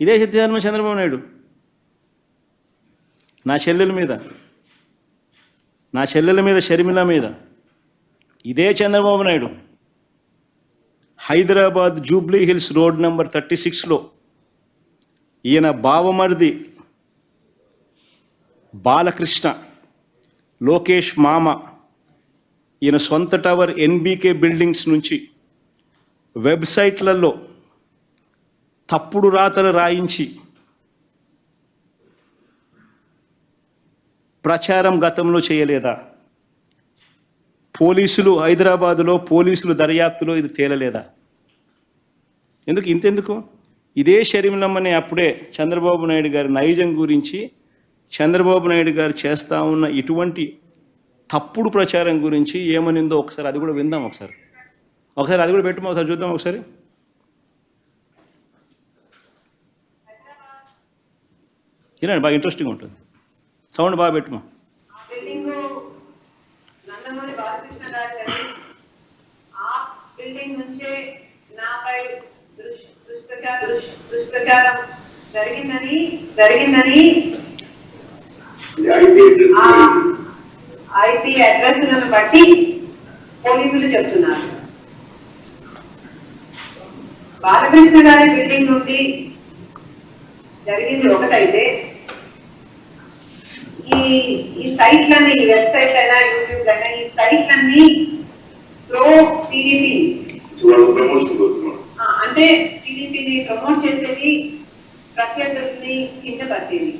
ఇదే సిద్ధార్థ చంద్రబాబు నాయుడు. నా చెల్లెల మీద నా చెల్లెల మీద షర్మిల మీద ఇదే Chandrababu Naidu. Hyderabad Jubilee Hills road number thirty సిక్స్లో ఈయన బావమరిది బాలకృష్ణ లోకేష్ మామ ఈయన సొంత టవర్ ఎన్బీకే బిల్డింగ్స్ నుంచి వెబ్సైట్లలో తప్పుడు రాతలు రాయించి ప్రచారం గతంలో చేయలేదా? పోలీసులు హైదరాబాదులో పోలీసులు దర్యాప్తులో ఇది తేలలేదా? ఎందుకు? ఇంతెందుకు? ఇదే షరీంలమ్మని అప్పుడే చంద్రబాబు నాయుడు గారి నైజం గురించి చంద్రబాబు నాయుడు గారు చేస్తా ఉన్న ఇటువంటి తప్పుడు ప్రచారం గురించి ఏమనిందో ఒకసారి అది కూడా విందాం ఒకసారి. ఒకసారి అది కూడా పెట్టమో? ఒకసారి చూద్దాం ఒకసారి? వినండి బాగా ఇంట్రెస్టింగ్ ఉంటుంది. సౌండ్ బాగా పెట్టుమా బిల్డింగ్ నుంచే జరిగిందని జరిగిందని ఐపీ అడ్రస్లను బట్టి పోలీసులు చెప్తున్నారు. బాలకృష్ణ గారి బిల్డింగ్ నుండి జరిగింది ఒకటైతే ఈ ఈ సైట్లన్నీ ఈ వెబ్సైట్ అయినా యూట్యూబ్ అయినా ఈ సైట్లన్నీ ప్రో టీడీపీ అంటే టీడీపీని ప్రమోట్ చేసేది ప్రత్యర్థుల్ని కించపరిచేది.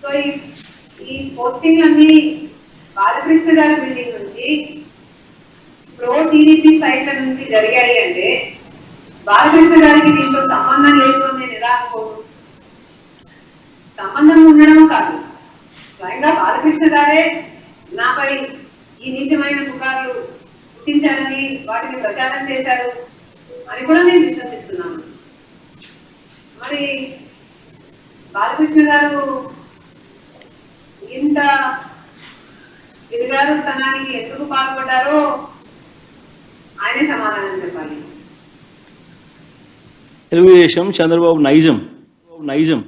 సో ఈ ఈ పోస్టింగ్లన్నీ బాలకృష్ణ గారి బిల్డింగ్ నుంచి ప్రో టీడీపీ సైట్ల నుంచి జరిగాయి అంటే బాలకృష్ణ గారికి దీంతో సంబంధం లేదు అని నేను ఎలా అనుకోను సంబంధం ఉండడం కాదు. స్వయంగా బాలకృష్ణ గారే నాపై ఈ నీచమైన పుకార్లు పుట్టించారని వాటిని ప్రచారం చేశారు అని కూడా నేను విశ్వసిస్తున్నాను. మరి బాలకృష్ణ గారు ఇంత ఇదిగారు తనానికి ఎందుకు పాల్పడ్డారో ఆయనే సమాధానం చెప్పాలి. తెలుగుదేశం చంద్రబాబు నైజం. నైజం.